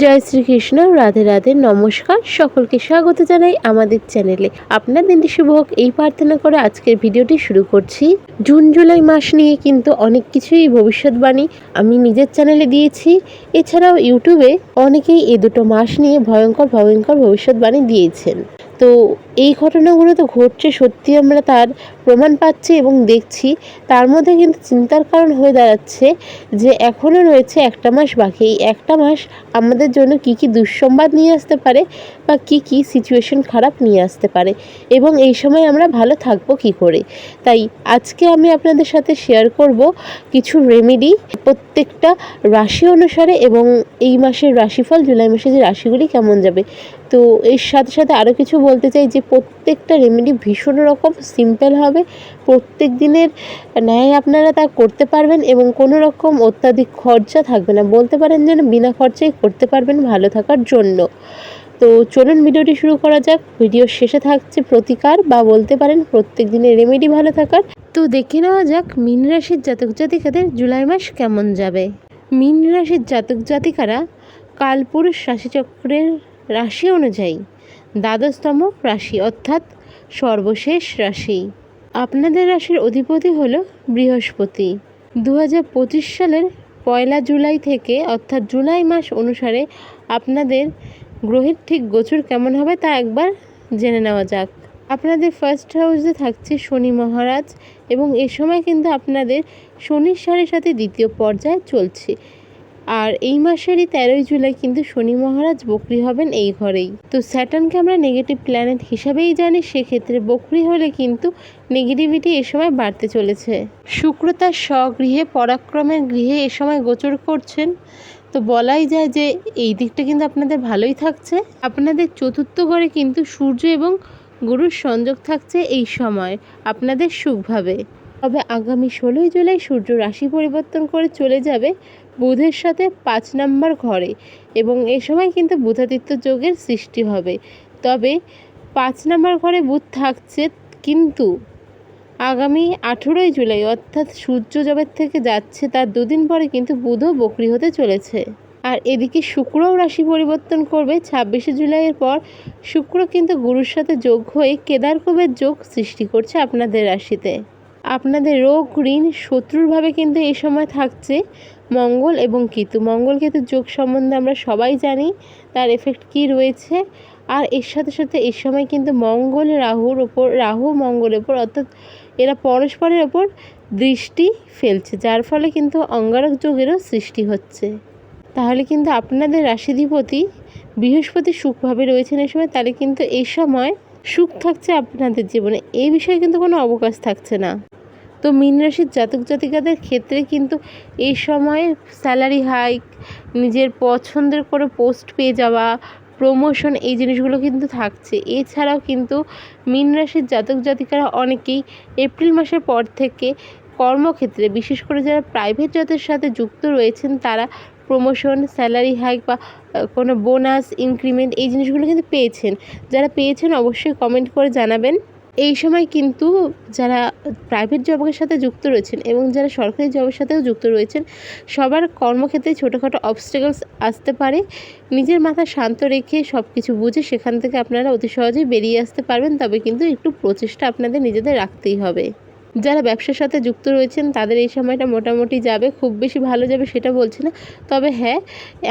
জয় শ্রীকৃষ্ণ, রাধে রাধে, নমস্কার, সকলকে স্বাগত জানাই আমাদের চ্যানেলে। আপনার দিনটি শুভ হোক, এই প্রার্থনা করে আজকের ভিডিওটি শুরু করছি। জুন, জুলাই মাস নিয়ে কিন্তু অনেক কিছুই ভবিষ্যৎবাণী আমি নিজের চ্যানেলে দিয়েছি। এছাড়াও ইউটিউবে অনেকেই এ দুটো মাস নিয়ে ভয়ঙ্কর ভয়ঙ্কর ভবিষ্যৎবাণী দিয়েছেন। তো এই ঘটনাগুলো তো ঘটছে, সত্যি আমরা তার প্রমাণ পাচ্ছি এবং দেখছি। তার মধ্যে কিন্তু চিন্তার কারণ হয়ে দাঁড়াচ্ছে যে এখনও রয়েছে একটা মাস বাকি। এই একটা মাস আমাদের জন্য কি কি দুঃসংবাদ নিয়ে আসতে পারে বা কি কি সিচুয়েশন খারাপ নিয়ে আসতে পারে এবং এই সময় আমরা ভালো থাকব কি করে? তাই আজকে আমি আপনাদের সাথে শেয়ার করব কিছু রেমেডি প্রত্যেকটা রাশি অনুসারে এবং এই মাসের রাশিফল জুলাই মাসে যে রাশিগুলি কেমন যাবে। তো এর সাথে সাথে আরও কিছু বলতে চাই যে প্রত্যেকটা রেমেডি ভীষণ রকম সিম্পল হবে। প্রত্যেক দিনের ন্যায় আপনারা তা করতে পারবেন এবং কোনো রকম অত্যাধিক খরচা থাকবে না। বলতে পারেন যেন বিনা খরচায় করতে পারবেন ভালো থাকার জন্য। তো চলুন ভিডিওটি শুরু করা যাক। ভিডিওর শেষে থাকছে প্রতিকার বা বলতে পারেন প্রত্যেক দিনের রেমেডি ভালো থাকার। তো দেখে নেওয়া যাক মীন রাশির জাতক জাতিকাদের জুলাই মাস কেমন যাবে। মীন রাশির জাতক জাতিকারা কালপুরুষ রাশিচক্রের রাশি অনুযায়ী। দ্বাদশতম রাশি অর্থাৎ সর্বশেষ রাশি। আপনাদের রাশির অধিপতি হল বৃহস্পতি। দু হাজার পঁচিশ সালের পয়লা জুলাই থেকে অর্থাৎ জুলাই মাস অনুসারে আপনাদের গ্রহের ঠিক গোচর কেমন হবে তা একবার জেনে নেওয়া যাক। আপনাদের ফার্স্ট হাউসে থাকছে শনি মহারাজ এবং এ সময় কিন্তু আপনাদের শনির সাড়ে সাথে দ্বিতীয় পর্যায়ে চলছে। আর এই মাসেরই তেরোই জুলাই কিন্তু শনি মহারাজ বকরি হবেন এই ঘরেই। তো স্যাটার্নকে আমরা নেগেটিভ প্ল্যানেট হিসাবেই জানি, সেক্ষেত্রে বকরি হলে কিন্তু নেগেটিভিটি এ সময় বাড়তে চলেছে। শুক্র তার স্বগৃহে পরাক্রমের গৃহে এ সময় গোচর করছেন। তো বলাই যায় যে এই দিকটা কিন্তু আপনাদের ভালোই থাকছে। আপনাদের চতুর্থ ঘরে কিন্তু সূর্য এবং গুরুর সংযোগ থাকছে এই সময়, আপনাদের সুখভাবে। তবে আগামী ষোলোই জুলাই সূর্য রাশি পরিবর্তন করে চলে যাবে। বুধের সাথে পাঁচ নাম্বার ঘরে এবং এ সময় কিন্তু বুধাদিত্য যোগের সৃষ্টি হবে। তবে পাঁচ নাম্বার ঘরে বুধ থাকছে কিন্তু আগামী আঠেরোই জুলাই অর্থাৎ সূর্য জবের থেকে যাচ্ছে তার দুদিন পরে কিন্তু বুধও বকরি হতে চলেছে। আর এদিকে শুক্রও রাশি পরিবর্তন করবে। ছাব্বিশে জুলাইয়ের পর শুক্র কিন্তু গুরুর সাথে যোগ হয়ে কেদারকবের যোগ সৃষ্টি করছে আপনাদের রাশিতে। আপনাদের রোগ, ঋণ, শত্রুরভাবে কিন্তু এই সময় থাকছে মঙ্গল এবং কেতু। মঙ্গল কেতুর যোগ সম্বন্ধে আমরা সবাই জানি তার এফেক্ট কী রয়েছে। আর এর সাথে সাথে এর সময় কিন্তু মঙ্গল রাহুর ওপর, রাহু মঙ্গলের ওপর অর্থাৎ এরা পরস্পরের ওপর দৃষ্টি ফেলছে, যার ফলে কিন্তু অঙ্গারক যোগেরও সৃষ্টি হচ্ছে। তাহলে কিন্তু আপনাদের রাশিধিপতি বৃহস্পতি সুখভাবে রয়েছেন এই সময়, তাহলে কিন্তু এই সময় সুখ থাকছে আপনাদের জীবনে, এই বিষয়ে কিন্তু কোনো অবকাশ থাকছে না। তো মীন রাশির জাতক জাতিকাদের ক্ষেত্রে কিন্তু এই সময়ে স্যালারি হাইক নিজের পছন্দের করে পোস্ট পেয়ে যাওয়া প্রমোশন এই জিনিসগুলো কিন্তু থাকছে। এছাড়াও কিন্তু মীন রাশির জাতক জাতিকারা অনেকেই এপ্রিল মাসের পর থেকে কর্মক্ষেত্রে, বিশেষ করে যারা প্রাইভেট জবের সাথে যুক্ত রয়েছেন, তারা প্রমোশন স্যালারি হাইক বা কোনো বোনাস ইনক্রিমেন্ট এই জিনিসগুলো কিন্তু পেয়েছেন। যারা পেয়েছেন অবশ্যই কমেন্ট করে জানাবেন। এই সময় কিন্তু যারা প্রাইভেট জবের সাথে যুক্ত রয়েছেন এবং যারা সরকারি জবের সাথেও যুক্ত রয়েছেন, সবার কর্মক্ষেত্রে ছোটোখাটো অবস্টেকলস আসতে পারে। নিজের মাথা শান্ত রেখে সব কিছু বুঝে সেখান থেকে আপনারা অতি সহজেই বেরিয়ে আসতে পারবেন। তবে কিন্তু একটু প্রচেষ্টা আপনাদের নিজেদের রাখতেই হবে। যারা ব্যবসার সাথে যুক্ত রয়েছেন, তাদের এই সময়টা মোটামুটি যাবে, খুব বেশি ভালো যাবে সেটা বলছি না। তবে হ্যাঁ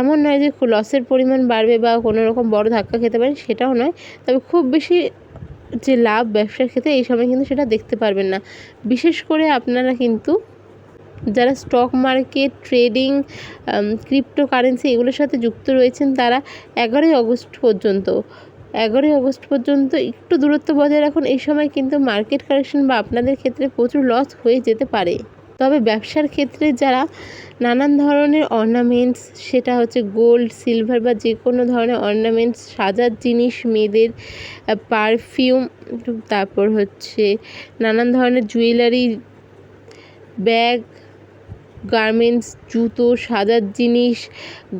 এমন নয় যে লসের পরিমাণ বাড়বে বা কোনো রকম বড় ধাক্কা খেতে পারেন, সেটাও নয়। তবে খুব বেশি যে লাভ ব্যবসার ক্ষেত্রে এই সময় কিন্তু সেটা দেখতে পারবেন না। বিশেষ করে আপনারা কিন্তু যারা stock market trading crypto currency এগুলোর সাথে যুক্ত রয়েছেন, তারা এগারোই অগস্ট পর্যন্ত এগারোই আগস্ট পর্যন্ত একটু দূরত্ব বজায় রাখুন। এই সময় কিন্তু মার্কেট কারেকশন বা আপনাদের ক্ষেত্রে প্রচুর লস হয়ে যেতে পারে। তবে ব্যবসার ক্ষেত্রে যারা নানান ধরনের অর্নামেন্টস সেটা হচ্ছে গোল্ড সিলভার বা যে কোনো ধরনের অর্নামেন্টস সাজার জিনিস, মেয়েদের পারফিউম তারপর হচ্ছে নানান ধরনের জুয়েলারি ব্যাগ গার্মেন্টস জুতো, সাজার জিনিস,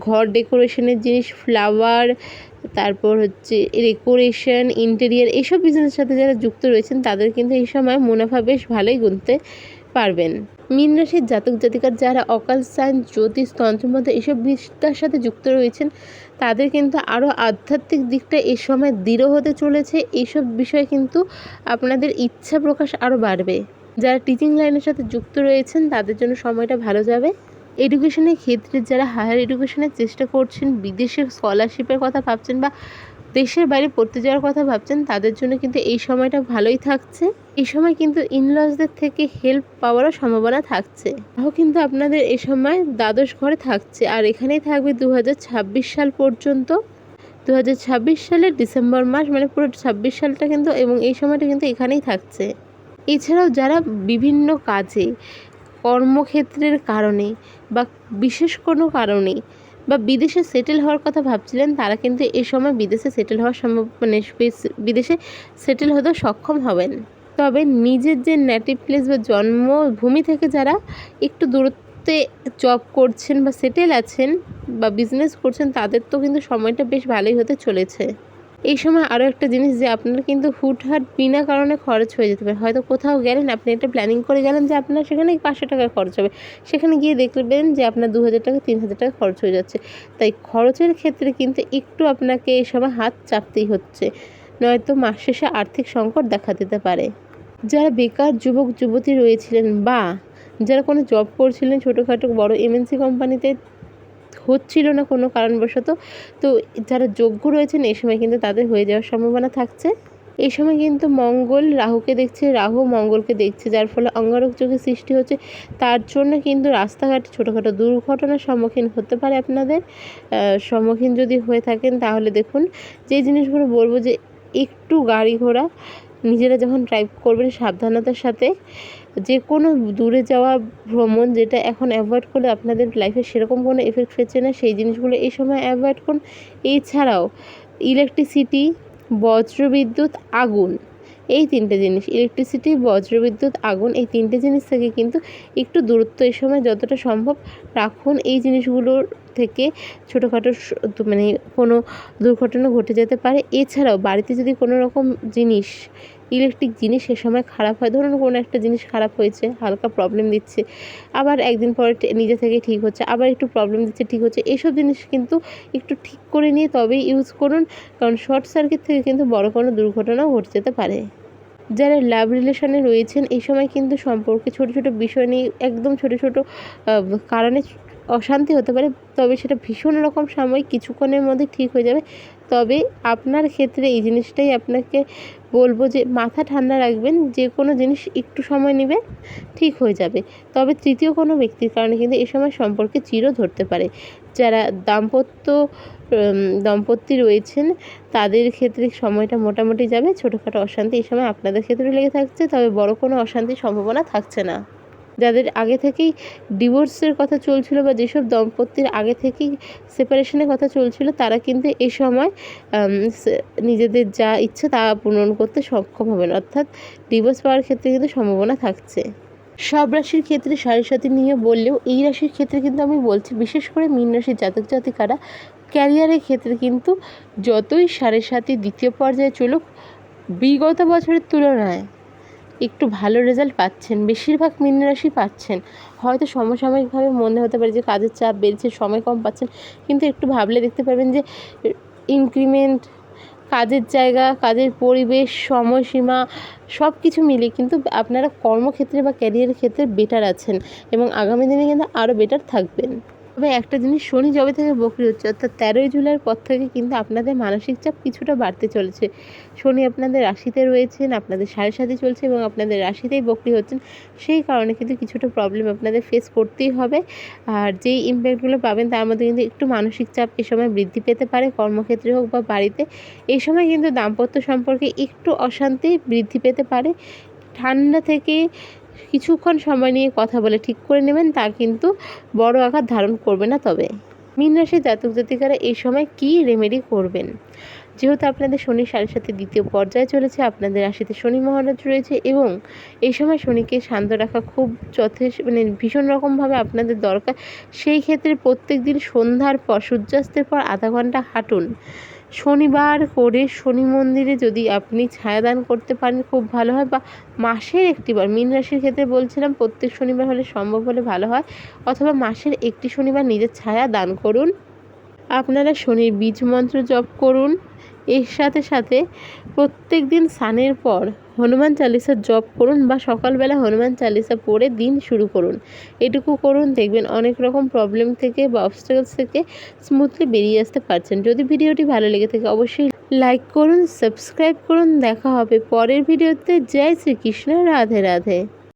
ঘর ডেকোরেশনের জিনিস ফ্লাওয়ার তারপর হচ্ছে ডেকোরেশন ইন্টেরিয়ার এইসব বিজনেসের সাথে যারা যুক্ত রয়েছেন, তাদের কিন্তু এই সময় মুনাফা বেশ ভালোই গুনতে পারবেন। মীন রাশির জাতক জাতিকার যারা অকাল সায়েন্স জ্যোতিষ তন্ত্রমন্ত্র এসব বিদ্যার সাথে যুক্ত রয়েছেন, তাদের কিন্তু আরও আধ্যাত্মিক দিকটা এই সময় দৃঢ় হতে চলেছে। এইসব বিষয়ে কিন্তু আপনাদের ইচ্ছা প্রকাশ আরও বাড়বে। যারা টিচিং লাইনের সাথে যুক্ত রয়েছেন, তাদের জন্য সময়টা ভালো যাবে। এডুকেশনের ক্ষেত্রে যারা হায়ার এডুকেশনের চেষ্টা করছেন বিদেশে স্কলারশিপের কথা ভাবছেন বা দেশের বাইরে পড়তে যাওয়ার কথা ভাবছেন, তাদের জন্য কিন্তু এই সময়টা ভালোই থাকছে। এই সময় কিন্তু ইনলসদের থেকে হেল্প পাওয়ারও সম্ভাবনা থাকছে। তাও কিন্তু আপনাদের এই সময় দ্বাদশ ঘরে থাকছে। আর এখানেই থাকবে দু হাজার ছাব্বিশ সাল পর্যন্ত। দু হাজার ছাব্বিশ সালের ডিসেম্বর মাস মানে পুরো ছাব্বিশ সালটা কিন্তু এবং এই সময়টা কিন্তু এখানেই থাকছে। এছাড়াও যারা বিভিন্ন কাজে কর্মক্ষেত্রের কারণে বা বিশেষ কোনো কারণে বা বিদেশে সেটেল হওয়ার কথা ভাবছিলেন, তারা কিন্তু এ সময় বিদেশে সেটেল হওয়ার সম্ভব মানে বিদেশে সেটেল হতে সক্ষম হবেন। তবে নিজের যে নেটিভ প্লেস বা জন্মভূমি থেকে যারা একটু দূরত্বে জব করছেন বা সেটেল আছেন বা বিজনেস করছেন, তাদের তো কিন্তু সময়টা বেশ ভালোই হতে চলেছে। এই সময় আরও একটা জিনিস যে আপনার কিন্তু হুটহাট বিনা কারণে খরচ হয়ে যেতে পারে। হয়তো কোথাও গেলেন, আপনি একটা প্ল্যানিং করে গেলেন যে আপনার সেখানে পাঁচশো টাকা খরচ হবে। সেখানে গিয়ে দেখবেন যে আপনার দু হাজার টাকা, তিন হাজার টাকা খরচ হয়ে যাচ্ছে। তাই খরচের ক্ষেত্রে কিন্তু একটু আপনাকে এই সময় হাত চাপতেই হচ্ছে। নয়তো মাস শেষে আর্থিক সংকট দেখা দিতে পারে। যারা বেকার যুবক, যুবতী রয়েছিলেন বা যারা কোনো জব করছিলেন ছোটোখাটো বড় এমএনসি কোম্পানিতে হচ্ছিল না কোনো কারণবশত। তো যারা যোগ্য রয়েছেন, এই সময় কিন্তু তাদের হয়ে যাওয়ার সম্ভাবনা থাকছে। এই সময় কিন্তু মঙ্গল রাহুকে দেখছে, রাহু মঙ্গলকে দেখছে, যার ফলে অঙ্গারক যোগের সৃষ্টি হচ্ছে। তার জন্য কিন্তু রাস্তাঘাটে ছোটোখাটো দুর্ঘটনার সম্মুখীন হতে পারে আপনাদের। সম্মুখীন যদি হয়ে থাকেন, তাহলে দেখুন, যে জিনিসগুলো বলব যে একটু গাড়ি ঘোড়া, নিজেরা যখন ড্রাইভ করবেন সাবধানতার সাথে। যে কোনো দূরে যাওয়া ভ্রমণ যেটা এখন অ্যাভয়েড করলে আপনাদের লাইফে সেরকম কোনো এফেক্ট ফেলছে না, সেই জিনিসগুলো এই সময় অ্যাভয়েড করুন। এছাড়াও ইলেকট্রিসিটি বজ্রবিদ্যুৎ, আগুন, এই তিনটে জিনিস ইলেকট্রিসিটি বজ্রবিদ্যুৎ, আগুন, এই তিনটে জিনিস থেকে কিন্তু একটু দূরত্ব এই সময় যতটা সম্ভব রাখুন। এই জিনিসগুলোর থেকে ছোটোখাটো মানে কোনো দুর্ঘটনা ঘটে যেতে পারে। এছাড়াও বাড়িতে যদি কোনো রকম জিনিস ইলেকট্রিক জিনিস সে সময় খারাপ হয়। ধরুন কোনো একটা জিনিস খারাপ হয়েছে, হালকা প্রবলেম দিচ্ছে, আবার একদিন পরে নিজে থেকে ঠিক হচ্ছে, আবার একটু প্রবলেম দিচ্ছে, ঠিক হচ্ছে এইসব জিনিস কিন্তু একটু ঠিক করে নিয়ে তবেই ইউজ করুন, কারণ শর্ট সার্কিট থেকে কিন্তু বড় কোনো দুর্ঘটনাও ঘটে যেতে পারে। যারা লাভ রিলেশনে রয়েছেন, এই সময় কিন্তু সম্পর্কে ছোট ছোট বিষয় নিয়ে একদম ছোট ছোট কারণে অশান্তি হতে পারে, তবে সেটা ভীষণ রকম সাময়িক কিছুক্ষণের মধ্যে ঠিক হয়ে যাবে। তবে আপনার ক্ষেত্রে এই জিনিসটাই আপনাকে বলব যে মাথা ঠান্ডা রাখবেন, যে কোনো জিনিস একটু সময় নেবে ঠিক হয়ে যাবে। তবে তৃতীয় কোনো ব্যক্তির কারণে কিন্তু এ সময় সম্পর্কে চির ধরতে পারে। যারা দাম্পত্য দম্পতি রয়েছেন, তাদের ক্ষেত্রে সময়টা মোটামুটি যাবে। ছোটোখাটো অশান্তি এই সময় আপনাদের ক্ষেত্রে লেগে থাকছে, তবে বড় কোনো অশান্তির সম্ভাবনা থাকছে না। যাদের আগে থেকেই ডিভোর্সের কথা চলছিল বা যেসব দম্পতির আগে থেকেই সেপারেশনের কথা চলছিল, তারা কিন্তু এই সময় নিজেদের যা ইচ্ছে তা পূরণ করতে সক্ষম হবেন। অর্থাৎ ডিভোর্স পাওয়ার ক্ষেত্রে কিন্তু সম্ভাবনা থাকছে। সব রাশির ক্ষেত্রে সাড়ে সাথী নিয়ে বললেও এই রাশির ক্ষেত্রে কিন্তু আমি বলছি, বিশেষ করে মীন রাশির জাতক জাতিকারা ক্যারিয়ারের ক্ষেত্রে কিন্তু যতই সাড়ে সাথী দ্বিতীয় পর্যায়ে চলুক, বিগত বছরের তুলনায় একটু ভালো রেজাল্ট পাচ্ছেন, বেশিরভাগ মীন রাশি পাচ্ছেন। হয়তো সমসাময়িকভাবে মনে হতে পারে যে কাজের চাপ বেড়েছে, সময় কম পাচ্ছেন, কিন্তু একটু ভাবলে দেখতে পাবেন যে ইনক্রিমেন্ট কাজের জায়গা, কাজের পরিবেশ, সময়সীমা সব কিছু মিলিয়ে কিন্তু আপনারা কর্মক্ষেত্রে বা ক্যারিয়ারের ক্ষেত্রে বেটার আছেন এবং আগামী দিনে কিন্তু আরও বেটার থাকবেন। তবে একটা জিনিস শনি জবে থেকে বকরি হচ্ছে, অর্থাৎ তেরোই জুলাইয়ের পর থেকে কিন্তু আপনাদের মানসিক চাপ কিছুটা বাড়তে চলেছে। শনি আপনাদের রাশিতে রয়েছেন, আপনাদের সাড়ে সাথে চলছে এবং আপনাদের রাশিতেই বকরি হচ্ছেন, সেই কারণে কিন্তু কিছুটা প্রবলেম আপনাদের ফেস করতেই হবে। আর যেই ইম্প্যাক্টগুলো পাবেন তার মধ্যে কিন্তু একটু মানসিক চাপ এ সময় বৃদ্ধি পেতে পারে, কর্মক্ষেত্রে হোক বা বাড়িতে। এই সময় কিন্তু দাম্পত্য সম্পর্কে একটু অশান্তি বৃদ্ধি পেতে পারে। ঠান্ডা থেকে কিছুক্ষণ সময় নিয়ে কথা বলে ঠিক করে নেবেন, তা কিন্তু বড় আঘাত ধারণ করবে না তবে। মীন রাশির জাতক জাতিকারা এই সময় কী রেমেডি করবেন? যেহেতু আপনাদের শনি সাড়ে সাথে দ্বিতীয় পর্যায়ে চলেছে, আপনাদের রাশিতে শনি মহারাজ রয়েছে এবং এই সময় শনিকে শান্ত রাখা খুব যথেষ্ট মানে ভীষণ রকমভাবে আপনাদের দরকার। সেই ক্ষেত্রে প্রত্যেক দিন সন্ধ্যার পর, সূর্যাস্তের পর আধা ঘণ্টা হাঁটুন। শনিবার করে শনি মন্দিরে যদি আপনি ছায়াদান করতে পারেন, খুব ভালো হয়। বা মাসের একটিবার মীন রাশির ক্ষেত্রে বলছিলাম, প্রত্যেক শনিবার হলে সম্ভব হলে ভালো হয়। অথবা মাসের একটি শনিবার নিজের ছায়া দান করুন। আপনারা শনির বীজ মন্ত্র জপ করুন। এর সাথে সাথে প্রত্যেক দিন স্নানের পর হনুমান চালিসা জপ করুন বা সকালবেলা হনুমান চালিসা পড়ে দিন শুরু করুন। এটুকু করুন, দেখবেন অনেক রকম প্রবলেম থেকে বা অবস্টাকলস থেকে স্মুথলি বেরিয়ে আসতে পারছেন। যদি ভিডিওটি ভালো লেগে থাকে, অবশ্যই লাইক করুন সাবস্ক্রাইব করুন। দেখা হবে পরের ভিডিওতে। জয় শ্রীকৃষ্ণ। রাধে রাধে।